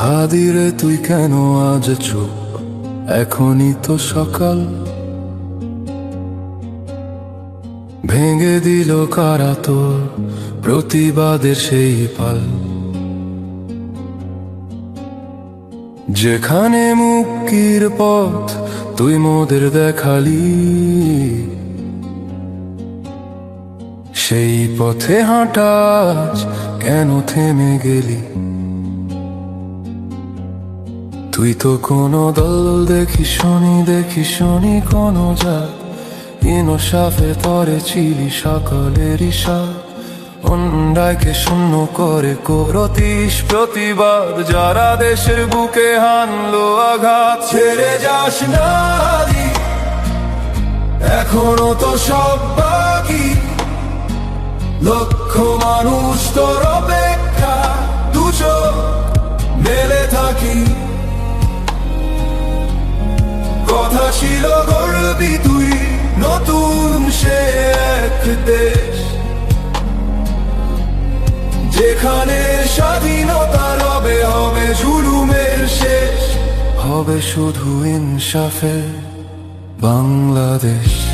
হাদিরে তুই কেন আজ চুপ? এখনই তো সকাল। ভেঙে দিল কারা তোর প্রতিবাদের সেই পাল? যেখানে মুক্তির পথ তুই মোদের দেখালি। সেই পথে হাঁটাজ কেন থেমে গেলি? তুই তো কোনো দল দেখি শুনি দেখি শুনি কোনো যা ইনো সাফে তরে ছিলি সকলের ঈশা অন্যায়কে শূন্য করে করতিস প্রতিবাদ। যারা দেশের বুকে হানলো আঘাত, ছেড়ে যাস না এখনও তো সব বাকি। লক্ষ মানুষ তোর অপেক্ষা ছিল গর্বি তুই, নতুন সে এক দেশ। যেখানে স্বাধীনতা রবে, হবে জুলুমের শেষ। হবে শুধু ইনসাফে বাংলাদেশ।